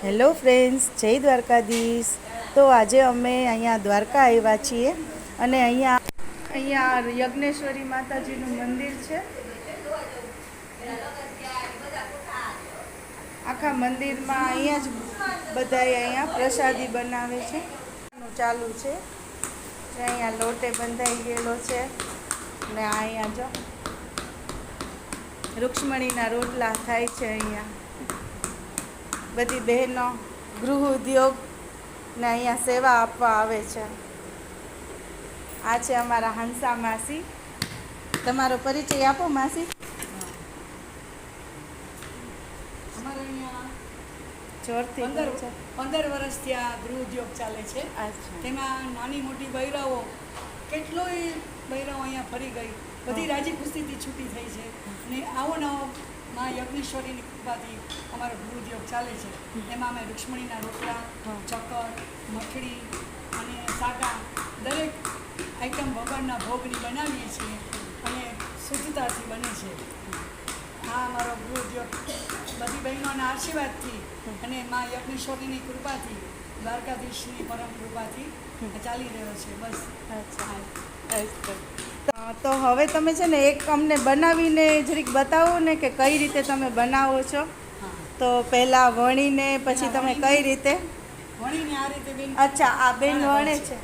Hello friends, જય દ્વારકાધીશ. તો આજે અમે અહીંયા દ્વારકા આવ્યા છીએ અને અહીંયા અહીંયા યજ્ઞેશ્વરી માતાજીનું મંદિર છે. આખા મંદિરમાં અહીંયા જ બધાએ અહીંયા પ્રસાદી બનાવે છે. ચાલુ છે. અહીંયા લોટે બંધાઈ ગયેલો છે. ને અહીંયા જો રૂક્ષ્મણીના રોટલા થાય છે અહીંયા. બધી બહેનો ગૃહ ઉદ્યોગને અહીંયા સેવા આપવા આવે છે. આ છે અમારા હંસા માસી. તમારો પરિચય આપો માસી. અમારે અહીંયા જોરથી પંદર વર્ષથી આ ગૃહ ઉદ્યોગ ચાલે છે. તેમાં નાની મોટી બૈરાઓ કેટલોય બૈરાઓ અહીંયા ફરી ગઈ. બધી. રાજી ખુશીથી છૂટી થઈ છે. અને આવો નવો માં યજ્ઞેશ્વરીની કૃપાથી અમારો ગૃહ ઉદ્યોગ ચાલે છે. એમાં અમે રૂક્ષ્મણીના રોટલા. ચક્કર મખડી અને સાટા દરેક આઈટમ ભગવાનના ભોગની બનાવીએ છીએ અને શુદ્ધતાથી બને છે. આ અમારો ગૃહ ઉદ્યોગ બધી બહેનોના આશીર્વાદથી અને મા યજ્ઞેશ્વરીની કૃપાથી દ્વારકાધીશની પરમ કૃપાથી ચાલી રહ્યો છે. બસ. અચ્છા. તો- હવે તમે છે ને એક અમને બનાવીને જરીક બતાવો ને કે કઈ રીતે તમે બનાવો છો. તો પહેલાં વણીને પછી તમે કઈ રીતે? વણીને આ રીતે અચ્છા આ બેન વણે છે.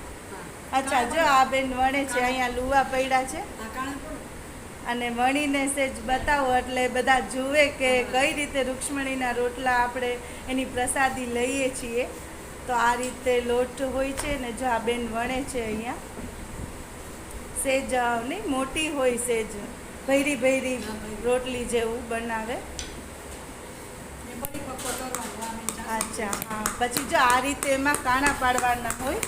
અચ્છા જો આ બેન વણે છે અહીંયા લુવા પડ્યા છે. અને વણીને સેજ બતાવો એટલે બધા જુએ કે કઈ રીતે રૂક્ષ્મણીના રોટલા આપણે એની પ્રસાદી લઈએ છીએ. તો આ રીતે લોટ હોય છે ને જો આ બેન વણે છે અહીંયા. સેજ નહીં મોટી હોય સેજ. ભૈરી ભૈરી રોટલી જેવું બનાવે. અચ્છા હા. પછી જો આ રીતે એમાં કાણા પાડવાના હોય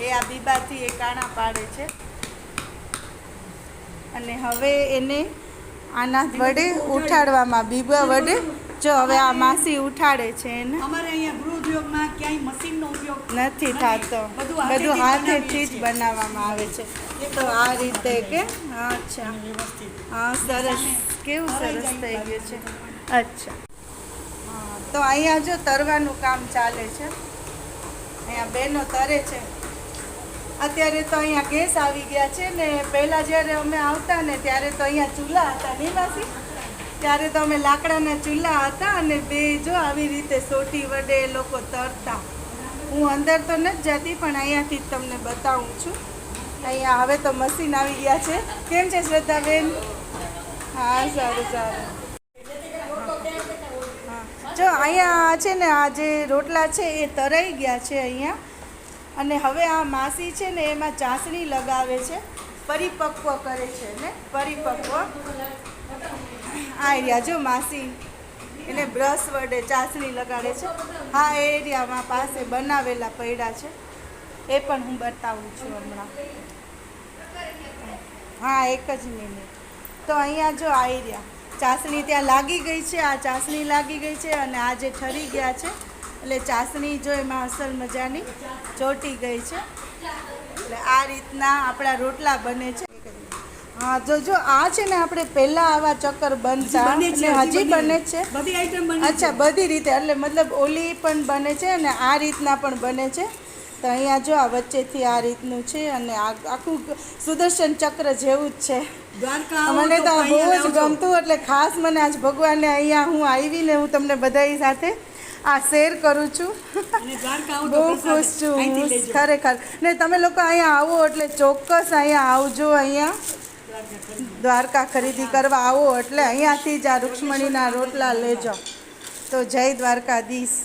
એ આ બીબાથી એ કાણા પાડે છે. અને હવે એને આના વડે ઉઠાડવામાં બીબા વડે જો હવે આ માસી ઉઠાડે છે એને. અમારે અહીંયા ગૃહ ઉદ્યોગમાં ક્યાંય મશીનનો ઉપયોગ નથી થતો. બધું હાથેથી જ બનાવવામાં આવે છે. તો આ રીતે કે? અચ્છા. હા સરસ. કેવું સરસ થઈ ગયું છે. અચ્છા. તો અહીંયા જો તરવાનું કામ ચાલે છે. અહીંયા બેનો તરે છે. અત્યારે તો અહીંયા ગેસ આવી ગયા છે ને પહેલાં જ્યારે અમે આવતા ને ત્યારે તો અહીંયા ચૂલા હતા. નહીં માસી? ત્યારે તો અમે લાકડાના ચૂલા હતા અને બે જો આવી રીતે સોટી વડે એ લોકો તરતા. હું અંદર તો નથી જતી, પણ અહીંયાથી જ તમને બતાવું છું. અહીંયા હવે તો મશીન આવી ગયા છે. કેમ છે શ્રદ્ધાબેન? હા, સારું સારું. જો, અહીંયા છે ને, આ જે રોટલા છે એ તરાઈ ગયા છે અહીંયા. અને હવે આ માસી છે ને, એમાં ચાસણી લગાવે છે. પરિપક્વ કરે છે ને, પરિપક્વ. આ એરિયા જો માસી. એને બ્રશ વડે ચાસણી લગાડે છે. હા, એ એરિયામાં પાસે બનાવેલા પૈડા છે. એ પણ હું બતાવું છું હમણાં. હા, એક જ મિનિટ તો અહીંયા જો આ એરિયા ચાસણી ત્યાં લાગી ગઈ છે, આ ચાસણી લાગી ગઈ છે અને આ જે ઠરી ગયા છે, એટલે ચાસણી જો એમાં અસલ મજાની ચોટી ગઈ છે. એટલે આ રીતના આપણા રોટલા બને છે. હા જો જો આ છે ને આપણે પહેલાં આવા ચક્કર બનતા અને હજી બને છે. બધી આઈટમ બને અચ્છા બધી રીતે એટલે મતલબ ઓલી પણ બને છે અને આ રીતના પણ બને છે. તો અહીંયા જો આ વચ્ચેથી આ રીતનું છે અને આ આખું સુદર્શન ચક્ર જેવું જ છે. મને તો બહુ જ ગમતું એટલે ખાસ મને આજ ભગવાનને અહીંયા હું આવીને હું તમને બધાની સાથે આ શેર કરું છું. બહુ ખુશ છું. ખરેખર. ને તમે લોકો અહીંયા આવો એટલે ચોક્કસ અહીંયા આવજો અહીંયા. દ્વારકા ખરીદી કરવા આવો એટલે અહીંયાથી જ આ રૂક્ષ્મણીના રોટલા લેજો. તો જય દ્વારકાધીશ.